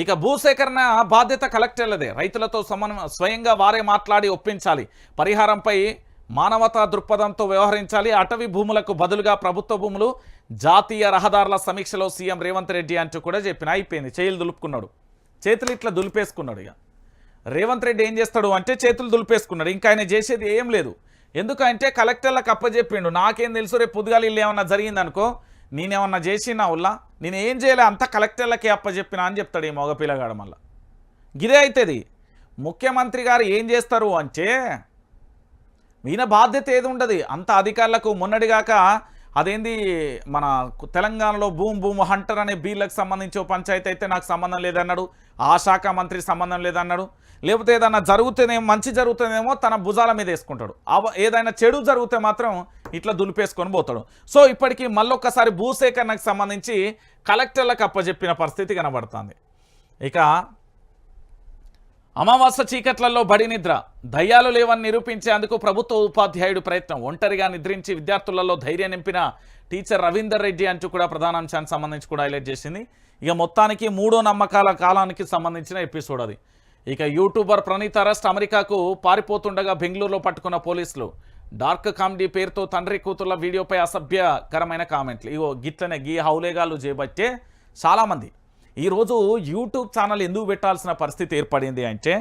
ఇక భూసేకరణ బాధ్యత కలెక్టర్లదే. రైతులతో సమన్వ స్వయంగా వారే మాట్లాడి ఒప్పించాలి. పరిహారంపై మానవతా దృక్పథంతో వ్యవహరించాలి. అటవీ భూములకు బదులుగా ప్రభుత్వ భూములు జాతీయ రహదారుల సమీక్షలో సీఎం రేవంత్ రెడ్డి అంటూ కూడా చెప్పిన. అయిపోయింది. చేతులు దులుపుకున్నాడు. చేతులు ఇట్లా దులిపేసుకున్నాడు ఇక. రేవంత్ రెడ్డి ఏం చేస్తాడు అంటే చేతులు దులిపేసుకున్నాడు. ఇంకా ఆయన చేసేది ఏం లేదు. ఎందుకంటే కలెక్టర్లకు అప్పచెప్పిండు నాకేం తెలుసు రేపు పొద్దుగాలు ఇల్లు ఏమన్నా జరిగిందనుకో నేనేమన్నా చేసినా ఉల్లా? నేను ఏం చేయలే అంతా కలెక్టర్లకే అప్పచెప్పినా అని చెప్తాడు ఈ మగపిల్లగాడు మళ్ళా. గిదే అవుతుంది ముఖ్యమంత్రి గారు ఏం చేస్తారు అంటే ఈయన బాధ్యత ఏది ఉండదు. అంత అధికారులకు మొన్నటిగాక అదేంది మన తెలంగాణలో భూమ్ భూమ్ హంటర్ అనే బీళ్ళకి సంబంధించి ఓ పంచాయతీ అయితే నాకు సంబంధం లేదన్నాడు ఆ శాఖ మంత్రి సంబంధం లేదన్నాడు. లేకపోతే ఏదైనా జరుగుతుందేమో మంచి జరుగుతుందేమో తన భుజాల మీద వేసుకుంటాడు. అవ ఏదైనా చెడు జరిగితే మాత్రం ఇట్లా దులిపేసుకొని పోతాడు. సో ఇప్పటికీ మళ్ళొక్కసారి భూసేకరణకు సంబంధించి కలెక్టర్లకు అప్పచెప్పిన పరిస్థితి కనబడుతుంది. ఇక అమావాస్య చీకట్లలో బడి నిద్ర. దయ్యాలు లేవని నిరూపించేందుకు ప్రభుత్వ ఉపాధ్యాయుడు ప్రయత్నం. ఒంటరిగా నిద్రించి విద్యార్థులలో ధైర్యం నింపిన టీచర్ రవీందర్ రెడ్డి అంటూ కూడా ప్రధానాంశానికి సంబంధించి కూడా హైలైట్ చేసింది. ఇక మొత్తానికి మూడో నమ్మకాల కాలానికి సంబంధించిన ఎపిసోడ్ అది. ఇక యూట్యూబర్ ప్రణీత్ అరెస్ట్ అమెరికాకు పారిపోతుండగా బెంగళూరులో పట్టుకున్న పోలీసులు. డార్క్ కామెడీ పేరుతో తండ్రి కూతుర్ల వీడియోపై అసభ్యకరమైన కామెంట్లు. ఇగో గిట్లనే గీ హౌలేగాలు చేయబట్టే చాలామంది. ఈరోజు యూట్యూబ్ ఛానల్ ఎందుకు పెట్టాల్సిన పరిస్థితి ఏర్పడింది అంటే